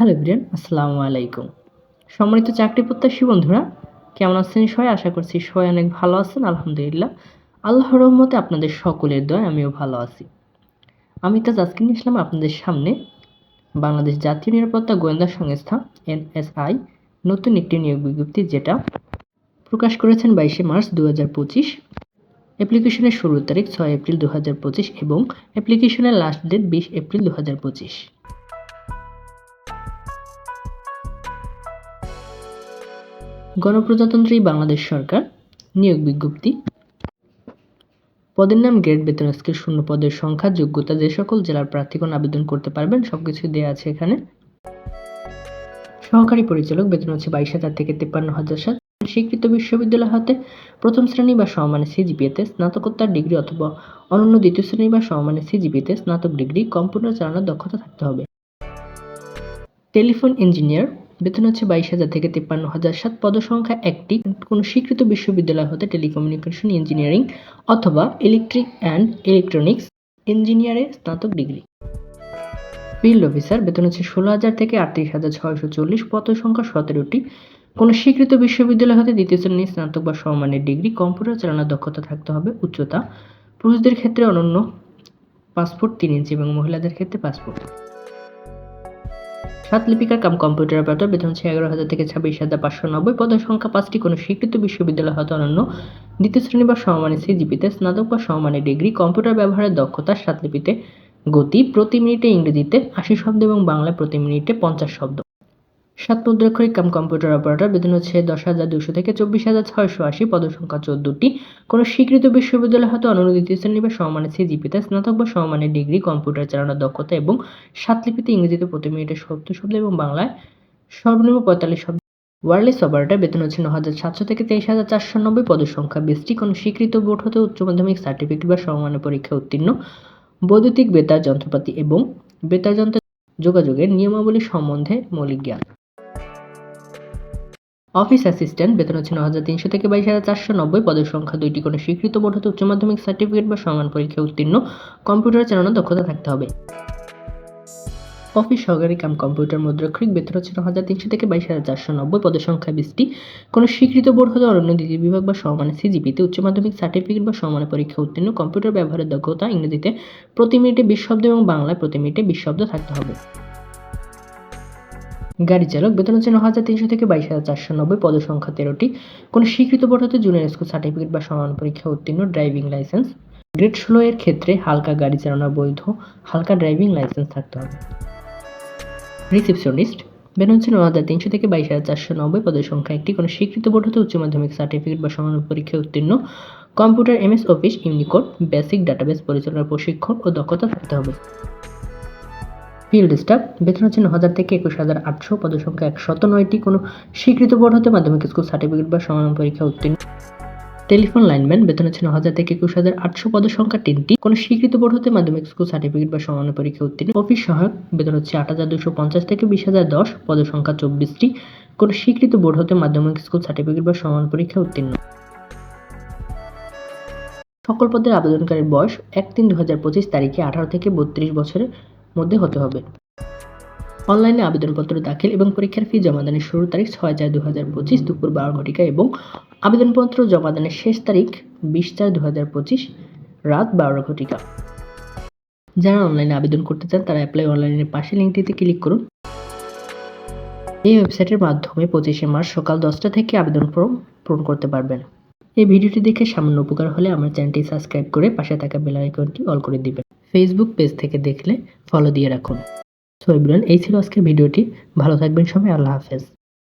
Hello everyone আসসালামু আলাইকুম। সম্মানিত চাকরি প্রত্যাশী বন্ধুরা, কেমন আছেন সবাই? আশা করছি সবাই অনেক ভালো আছেন, আলহামদুলিল্লাহ। আল্লাহর রহমতে আপনাদের সকলের দয় আমিও ভালো আছি। আমি তাজ আজকে নিয়ে আসলাম আপনাদের সামনে বাংলাদেশ জাতীয় নিরাপত্তা গোয়েন্দা সংস্থা, এনএসআই, নতুন একটি নিয়োগ বিজ্ঞপ্তি যেটা প্রকাশ করেছেন বাইশে মার্চ দু হাজার পঁচিশ। অ্যাপ্লিকেশনের শুরুর তারিখ ছয় এপ্রিল দু পঁচিশ এবং অ্যাপ্লিকেশনের লাস্ট ডেট বিশ এপ্রিল দু পঁচিশ। গণপ্রজাতন্ত্রী বাংলাদেশ সরকার, নিয়োগ বিজ্ঞপ্তি। পদের নাম গ্রেড বেতন স্কেল শূন্য পদের সংখ্যা, যোগ্যতা, যে সকল জেলার প্রার্থীগণ আবেদন করতে পারবেন, সবকিছু দেওয়া আছে এখানে। সহকারী পরিচালক, বেতন হচ্ছে বাইশ হাজার থেকে তিপ্পান্ন হাজার সাত। স্বীকৃত বিশ্ববিদ্যালয় হতে প্রথম শ্রেণি বা সমমানের সিজিপিএতে স্নাতকোত্তর ডিগ্রি অথবা অনন্য দ্বিতীয় শ্রেণি বা সমমানের সিজিপিএতে স্নাতক ডিগ্রি, কম্পিউটার চালানোর দক্ষতা থাকতে হবে। টেলিফোন ইঞ্জিনিয়ার বেতন হচ্ছে বাইশ হাজার থেকে তিপ্পান্ন হাজার। সাত পদসংখ্যা একটি, কোনো স্বীকৃত বিশ্ববিদ্যালয় হতে টেলিকমিউনিকেশন ইঞ্জিনিয়ারিং অথবা ইলেকট্রিক অ্যান্ড ইলেকট্রনিক্স ইঞ্জিনিয়ারে স্নাতক ডিগ্রি। ফিল্ড অফিসার, বেতন হচ্ছে ষোলো হাজার থেকে আটত্রিশ হাজার ছয়শো চল্লিশ পদ সংখ্যা সতেরোটি। কোনো স্বীকৃত বিশ্ববিদ্যালয় হতে দ্বিতীয় শ্রেণির স্নাতক বা সমমানের ডিগ্রি, কম্পিউটার চালানোর দক্ষতা থাকতে হবে উচ্চতা। পুরুষদের ক্ষেত্রে অনন্য পাসপোর্ট তিন ইঞ্চি এবং মহিলাদের ক্ষেত্রে পাসপোর্ট। সাত লিপিকার কাম কম্পিউটার অপারেটর বেতন হচ্ছে এগারো হাজার থেকে ছাব্বিশ হাজার পাঁচশো নব্বই পদের সংখ্যা পাঁচটি। কোনো স্বীকৃত বিশ্ববিদ্যালয় হতে অনন্য। দ্বিতীয় শ্রেণি বা সমমানের সিজিপিতে স্নাতক বা সমমানের ডিগ্রি, কম্পিউটার ব্যবহারের দক্ষতা, সাত লিপিতে গতি, প্রতি মিনিটে ইংরেজিতে আশি শব্দ এবং বাংলায় প্রতি মিনিটে পঞ্চাশ শব্দ। সাত মুদ্রাক্ষরিক কাম কম্পিউটার অপারেটর বেতন হচ্ছে দশ হাজার দুশো থেকে চব্বিশ হাজার ছয়শো আশি পদসংখ্যা চোদ্দটি। কোনো স্বীকৃত বিশ্ববিদ্যালয় হতে অনন্য দ্বিতীয় শ্রেণি বা সমমানের সিজিপিতে স্নাতক বা সমমানের ডিগ্রি, কম্পিউটার চালানোর দক্ষতা এবং সাত লিপিতে ইংরেজিতে প্রতি মিনিটে সত্তর শব্দ এবং বাংলায় সর্বনিম্ন পঁয়তাল্লিশ শব্দ। ওয়ারলেস অপারেটর বেতন হচ্ছে ন হাজার সাতশো থেকে তেইশ হাজার চারশো নব্বই পদের সংখ্যা বিশটি কোনো স্বীকৃত বোর্ড হতে উচ্চ মাধ্যমিক সার্টিফিকেট বা সমমানের পরীক্ষা উত্তীর্ণ। বৈদ্যুতিক বেতার, যন্ত্রপাতি এবং বেতার যন্ত্র যোগাযোগের নিয়মাবলী সম্বন্ধে মৌলিক জ্ঞান। অফিস অ্যাসিস্ট্যান্ট, বেতন হচ্ছে ন হাজার তিনশো থেকে বাইশ হাজার চারশো নব্বই, পদের সংখ্যা দুইটি কোনো স্বীকৃত বোর্ড হতে উচ্চ মাধ্যমিক সার্টিফিকেট বা সমান পরীক্ষায় উত্তীর্ণ। কম্পিউটার চালানোর দক্ষতা থাকতে হবে। অফিস সহকারী কাম কম্পিউটার মুদ্রাক্ষরিক, বেতন হচ্ছে ন হাজার তিনশো থেকে বাইশ হাজার চারশো নব্বই, পদের সংখ্যা বিশটি। কোনো স্বীকৃত বোর্ড হতে অরণ্য দ্বিতীয় বিভাগ বা সমানে সিজিপিতে উচ্চ মাধ্যমিক সার্টিফিকেট বা সমানের পরীক্ষা উত্তীর্ণ। কম্পিউটার ব্যবহারের দক্ষতা ইংরেজিতে প্রতি মিনিটে বিশ শব্দ এবং বাংলায় প্রতি মিনিটে বিশ শব্দ থাকতে হবে। গাড়ি চালক বেতন হচ্ছে ন হাজার তিনশো থেকে বাইশ হাজার চারশো নব্বই পদ সংখ্যা তেরোটি। কোনো স্বীকৃত বোর্ড জুনিয়র স্কুল সার্টিফিকেট বা সমান পরীক্ষা উত্তীর্ণ ড্রাইভিং লাইসেন্স। গ্রেড ষোলো এর ক্ষেত্রে হালকা গাড়ি চালানোর বৈধ, হালকা ড্রাইভিং লাইসেন্স থাকতে হবে। রিসিপশনিস্ট, বেতন হচ্ছে ন হাজার তিনশো থেকে বাইশ হাজার চারশো নব্বই পদের সংখ্যা একটি। কোনো স্বীকৃত বোর্ড হতে উচ্চ মাধ্যমিক সার্টিফিকেট বা সমান পরীক্ষায় উত্তীর্ণ। Computer MS office, Unicode, basic database পরিচালনার প্রশিক্ষণ ও দক্ষতা থাকতে হবে। ফিল্ড স্টাফ বেতন হচ্ছে ন হাজার থেকে একুশ হাজার আটশো, পদসংখ্যা একশত নয়টি, কোনো স্বীকৃত বোর্ড হতে মাধ্যমিক স্কুল সার্টিফিকেট বা সমান পরীক্ষা উত্তীর্ণ টেলিফোন লাইনম্যান বেতন হচ্ছে ন হাজার থেকে একুশ হাজার আটশো, পদসংখ্যা তিনটি, কোনো স্বীকৃত বোর্ড হতে মাধ্যমিক স্কুল সার্টিফিকেট বা সমান পরীক্ষা উত্তীর্ণ অফিস সহায়ক বেতন হচ্ছে আট হাজার দুশো পঞ্চাশ থেকে বিশ হাজার দশ, পদসংখ্যা চব্বিশটি, কোনো স্বীকৃত বোর্ড হতে মাধ্যমিক স্কুল সার্টিফিকেট বা সমান পরীক্ষা উত্তীর্ণ সকল পদের আবেদনকারীর বয়স এক তিন দু হাজার পঁচিশ তারিখে আঠারো থেকে বত্রিশ বছরের মধ্যে হতে হবে। অনলাইনে আবেদনপত্র দাখিল এবং পরীক্ষার ফি জমাদানের শুরুর তারিখ ছয় চার দু হাজার পঁচিশ দুপুর বারো ঘটিকা এবং আবেদনপত্র জমাদানের শেষ তারিখ বিশ চার দু হাজার পঁচিশ রাত বারো ঘটিকা। যারা অনলাইনে আবেদন করতে চান, তারা অ্যাপ্লাই অনলাইনের পাশে লিঙ্কটিতে ক্লিক করুন। এই ওয়েবসাইটের মাধ্যমে পঁচিশে মার্চ সকাল দশটা থেকে আবেদন ফর্ম পূরণ করতে পারবেন। এই ভিডিওটি দেখে সামান্য উপকার হলে আমার চ্যানেলটি সাবস্ক্রাইব করে পাশে থাকা বেল আইকনটি অল করে দিবেন। ফেসবুক পেজ থেকে দেখলে ফলো দিয়ে রাখুন। সো এই ছিল আজকের ভিডিওটি। ভালো থাকবেন সবাই, আল্লাহ হাফেজ।